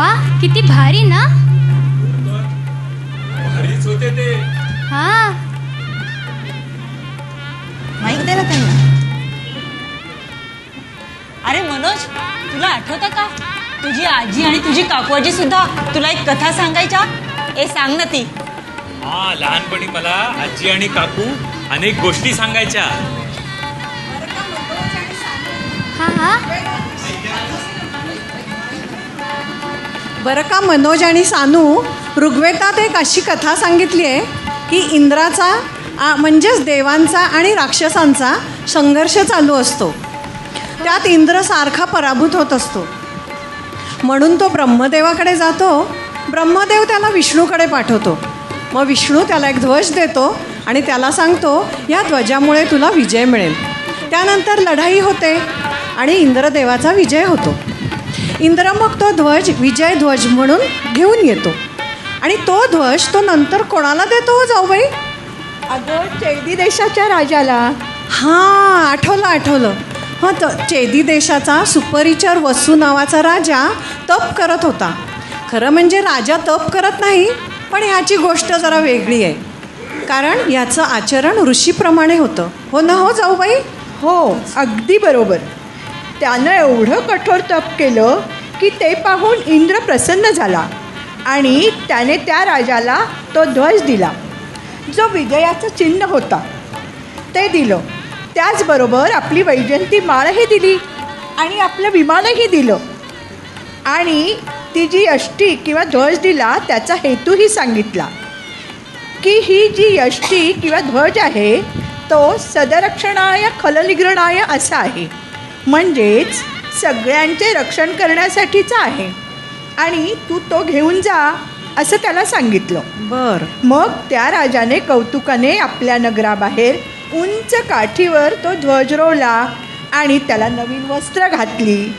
वा किती भारी ना? भारीच होते ते. हा. दे ना त्यांना. अरे मनोज तुला आठवतं का? तुझी आजी आणि तुझी काकूआजी सुद्धा तुला एक कथा सांगायच्या? ए सांग ना ती. हा लहानपणी मला आजी आणि काकू अनेक गोष्टी सांगायच्या. हा हा. बरं का मनोज आणि सानू ऋग्वेदात एक अशी कथा सांगितली आहे की इंद्राचा म्हणजेच देवांचा आणि राक्षसांचा संघर्ष चालू असतो. त्यात इंद्र सारखा पराभूत होत असतो. म्हणून तो ब्रह्मदेवाकडे जातो. ब्रह्मदेव त्याला विष्णूकडे पाठवतो. मग विष्णू त्याला एक ध्वज देतो आणि त्याला सांगतो या ध्वजामुळे तुला विजय मिळेल. त्यानंतर लढाई होते आणि इंद्रदेवाचा विजय होतो. इंद्र मग तो ध्वज विजय ध्वज म्हणून घेऊन येतो. आणि तो ध्वज तो नंतर कोणाला देतो हो जाऊबाई अगं चैदी देशाच्या राजाला. हां आठवलं आठवलं. हां तर चेदी देशाचा सुपरिचर वसू नावाचा राजा तप करत होता. खरं म्हणजे राजा तप करत नाही पण ह्याची गोष्ट जरा वेगळी आहे. कारण याचं आचरण ऋषीप्रमाणे होतं. हो ना हो जाऊबाई हो अगदी बरोबर. त्यानं एवढं कठोर तप केलं की ते पाहून इंद्र प्रसन्न झाला आणि त्याने त्या राजाला तो ध्वज दिला जो विजयाचं चिन्ह होता. ते दिलं. त्याचबरोबर आपली वैजंती माळही दिली आणि आपलं विमानही दिलं. आणि ती जी यष्टी किंवा ध्वज दिला त्याचा हेतूही सांगितला की ही जी यष्टी किंवा ध्वज आहे तो सदरक्षणाय खलनिग्रणाय असा आहे. म्हणजेच सगळ्यांचे रक्षण करण्यासाठीचा आहे. आणि तू तो घेऊन जा असं त्याला सांगितलं. बरं. मग त्या राजाने कौतुकाने आपल्या नगराबाहेर उंच काठीवर तो ध्वज रोवला आणि त्याला नवीन वस्त्र घातली.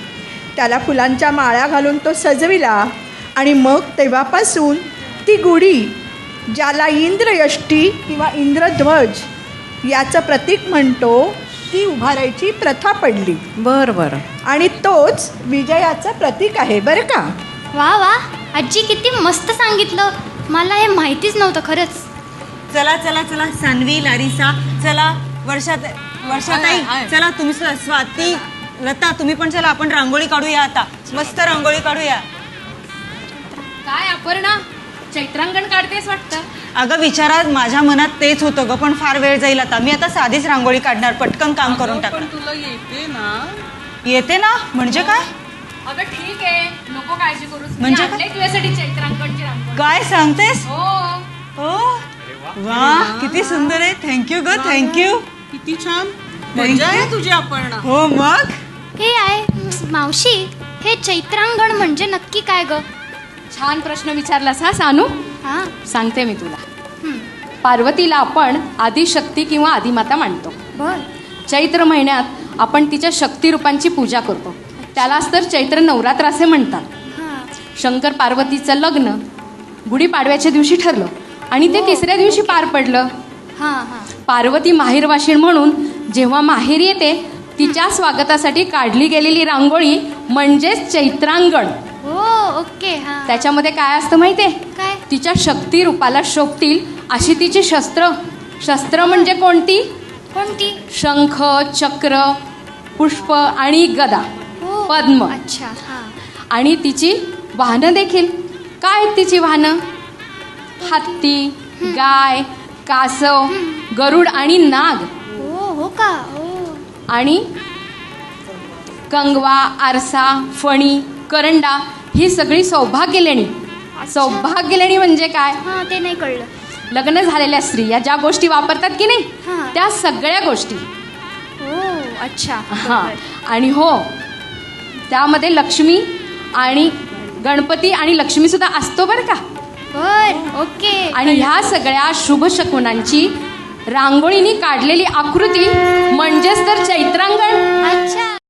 त्याला फुलांच्या माळा घालून तो सजविला आणि मग तेव्हापासून ती गुढी ज्याला इंद्रयष्टी किंवा इंद्रध्वज याचं प्रतीक म्हणतो ती उभारायची प्रथा पडली. बरं बरं. आणि तोच विजयाचं प्रतीक आहे बरं का? वा वा. आजी किती मस्त सांगितलं. मला हे माहितीच नव्हतं खरंच. चला चला चला सानवी लारिसा चला वर्षात वर्षाताई चला तुम्ही सुद्धा स्वाती लता तुम्ही पण चला आपण रांगोळी काढूया आता. मस्त रांगोळी काढूया. काय अपर्णा? चैत्रांगण काढतेस वाटतं? अगं विचारात माझ्या मनात तेच होतं ग पण फार वेळ जाईल आता. मी आता साधीच रांगोळी काढणार पटकन काम करून टाकणार पण तुला येते ना? येते ना? म्हणजे काय? अगं ठीक आहे. नको काळजी करूस. मी म्हणजे आणलंय तुझ्यासाठी चैत्रांगणची रांगोळी. काय सांगतेस? हो. हो? वा. किती सुंदर आहे. थँक्यू ग थँक्यू किती छान. मजा आहे तुझी अपर्णा हो मग? हे आहे मावशी हे चैत्रांगण म्हणजे नक्की काय ग? छान प्रश्न विचारलास हा सानू? हा. सांगते मी तुला. हं, पार्वतीला आपण आदिशक्ती किंवा आदिमाता मानतो. बर. चैत्र महिन्यात आपण तिच्या शक्तिरूपांची पूजा करतो. त्यालाच तर चैत्र नवरात्र असे म्हणतात. हा. शंकर पार्वतीचं लग्न गुढीपाडव्याच्या दिवशी ठरलं आणि ते तिसऱ्या दिवशी पार पडलं. हा हा. पार्वती माहेरवाशीण म्हणून जेव्हा माहेर येते तिच्या स्वागतासाठी काढली गेलेली रांगोळी म्हणजेच चैत्रांगण. हो ओके हा. त्याच्यामध्ये काय असतं माहितीये? काय? तिच्या शक्ती रूपाला शोभतील अशी तिची शस्त्र. शस्त्र म्हणजे कोणती? कोणती? शंख चक्र पुष्प आणि गदा. हो पद्म. अच्छा हा. आणि तिची वाहनं देखील. काय आहेत तिची वाहनं? हत्ती गाय कासव गरुड आणि नाग. हो हो का? हो. आणि कंगवा आरसा फणी करंडा ही सगळी सौभाग्य लेणी सौभाग्य लेणी म्हणजे काय? हा ते नाही कळलं. लग्न झालेल्या स्त्रिया ज्या गोष्टी वापरतात की नाही. त्या सगळ्या गोष्टी. हो अच्छा. हां. आणि हो त्यामध्ये लक्ष्मी आणि गणपती आणि लक्ष्मी सुद्धा असतो बरं का? बर ओके. आणि ह्या सगळ्या शुभ शकुनांची रांगोळीनी काढलेली आकृती म्हणजेच तर चैत्रांगण. अच्छा.